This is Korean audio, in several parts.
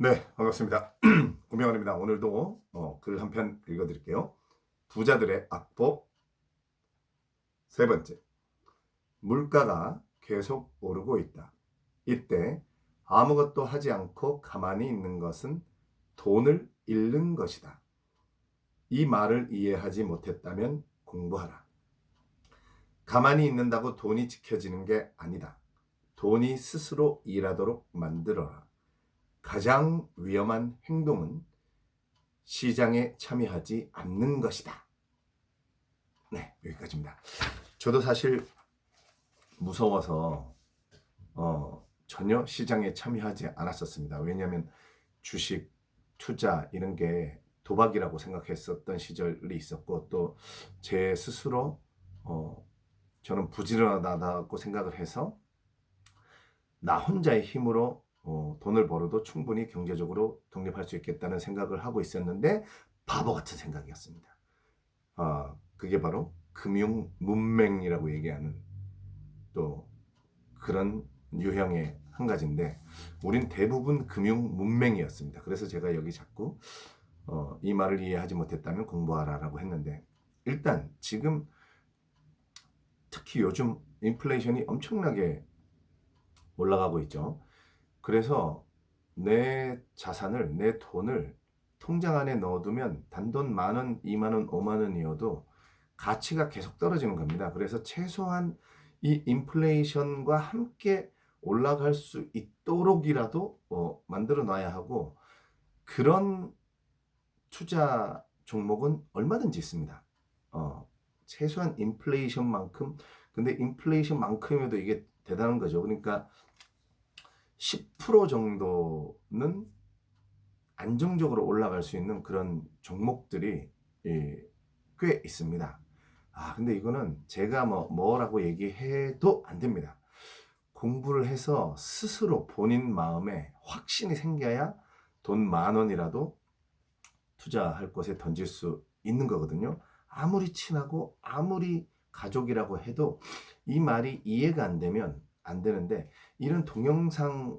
네, 반갑습니다. 구명환입니다. 오늘도 어, 글 한 편 읽어드릴게요. 부자들의 악보 세 번째, 물가가 계속 오르고 있다. 이때 아무것도 하지 않고 가만히 있는 것은 돈을 잃는 것이다. 이 말을 이해하지 못했다면 공부하라. 가만히 있는다고 돈이 지켜지는 게 아니다. 돈이 스스로 일하도록 만들어라. 가장 위험한 행동은 시장에 참여하지 않는 것이다. 네, 여기까지입니다. 저도 사실 무서워서 어, 전혀 시장에 참여하지 않았었습니다. 왜냐하면 주식, 투자 이런 게 도박이라고 생각했었던 시절이 있었고 또 제 스스로 어, 저는 부지런하다고 생각을 해서 나 혼자의 힘으로 어, 돈을 벌어도 충분히 경제적으로 독립할 수 있겠다는 생각을 하고 있었는데 바보 같은 생각이었습니다. 아, 그게 바로 금융 문맹이라고 얘기하는 또 그런 유형의 한 가지인데 우린 대부분 금융 문맹이었습니다. 그래서 제가 여기 자꾸 어, 이 말을 이해하지 못했다면 공부하라라고 했는데 일단 지금 특히 요즘 인플레이션이 엄청나게 올라가고 있죠. 그래서 내 자산을, 내 돈을 통장 안에 넣어두면 단돈 만 원, 이만 원, 오만 원이어도 가치가 계속 떨어지는 겁니다. 그래서 최소한 이 인플레이션과 함께 올라갈 수 있도록이라도 어, 만들어 놔야 하고 그런 투자 종목은 얼마든지 있습니다. 어, 최소한 인플레이션만큼 근데 인플레이션만큼에도 이게 대단한 거죠. 그러니까 10% 정도는 안정적으로 올라갈 수 있는 그런 종목들이 예, 꽤 있습니다. 아, 근데 이거는 제가 뭐, 뭐라고 얘기해도 안 됩니다. 공부를 해서 스스로 본인 마음에 확신이 생겨야 돈 만 원이라도 투자할 곳에 던질 수 있는 거거든요. 아무리 친하고 아무리 가족이라고 해도 이 말이 이해가 안 되면 안 되는데 이런 동영상은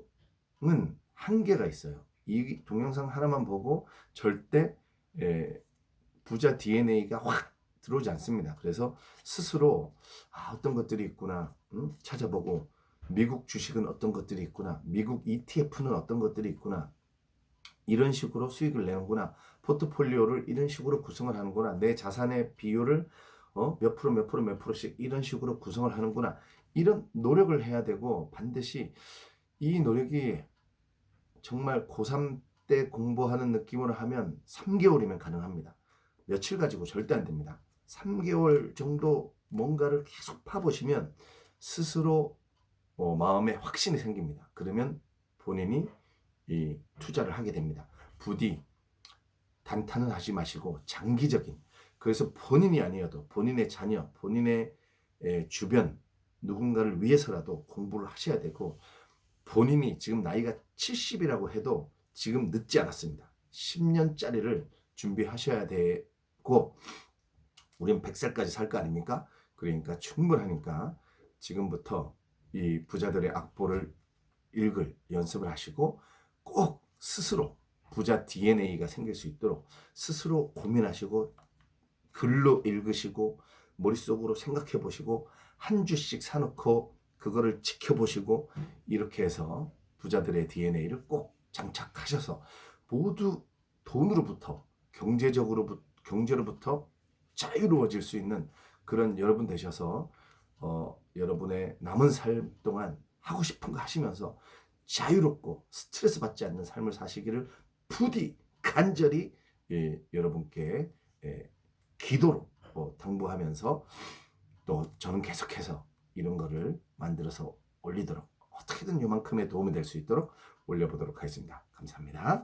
한계가 있어요. 이 동영상 하나만 보고 절대 에, 부자 DNA가 확 들어오지 않습니다. 그래서 스스로 아, 어떤 것들이 있구나 음? 찾아보고 미국 주식은 어떤 것들이 있구나 미국 ETF는 어떤 것들이 있구나 이런 식으로 수익을 내는구나 포트폴리오를 이런 식으로 구성을 하는구나 내 자산의 비율을 어? 몇 프로 몇 프로 몇 프로씩 이런 식으로 구성을 하는구나 이런 노력을 해야 되고 반드시 이 노력이 정말 고3 때 공부하는 느낌으로 하면 3개월이면 가능합니다. 며칠 가지고 절대 안 됩니다. 3개월 정도 뭔가를 계속 파보시면 스스로 어, 마음에 확신이 생깁니다. 그러면 본인이 이 투자를 하게 됩니다. 부디 단타는 하지 마시고 장기적인 그래서 본인이 아니어도 본인의 자녀, 본인의 에, 주변 누군가를 위해서라도 공부를 하셔야 되고 본인이 지금 나이가 70이라고 해도 지금 늦지 않았습니다. 10년짜리를 준비하셔야 되고 우리는 100살까지 살 거 아닙니까? 그러니까 충분하니까 지금부터 이 부자들의 악보를 읽을 연습을 하시고 꼭 스스로 부자 DNA가 생길 수 있도록 스스로 고민하시고 글로 읽으시고 머릿속으로 생각해 보시고 한 주씩 사놓고 그거를 지켜보시고 이렇게 해서 부자들의 DNA를 꼭 장착하셔서 모두 돈으로부터 경제적으로 경제로부터 자유로워질 수 있는 그런 여러분 되셔서 어, 여러분의 남은 삶 동안 하고 싶은 거 하시면서 자유롭고 스트레스 받지 않는 삶을 사시기를 부디 간절히 예, 여러분께 예, 기도로 어, 당부하면서 또 저는 계속해서 이런 거를 만들어서 올리도록 어떻게든 요만큼의 도움이 될 수 있도록 올려보도록 하겠습니다. 감사합니다.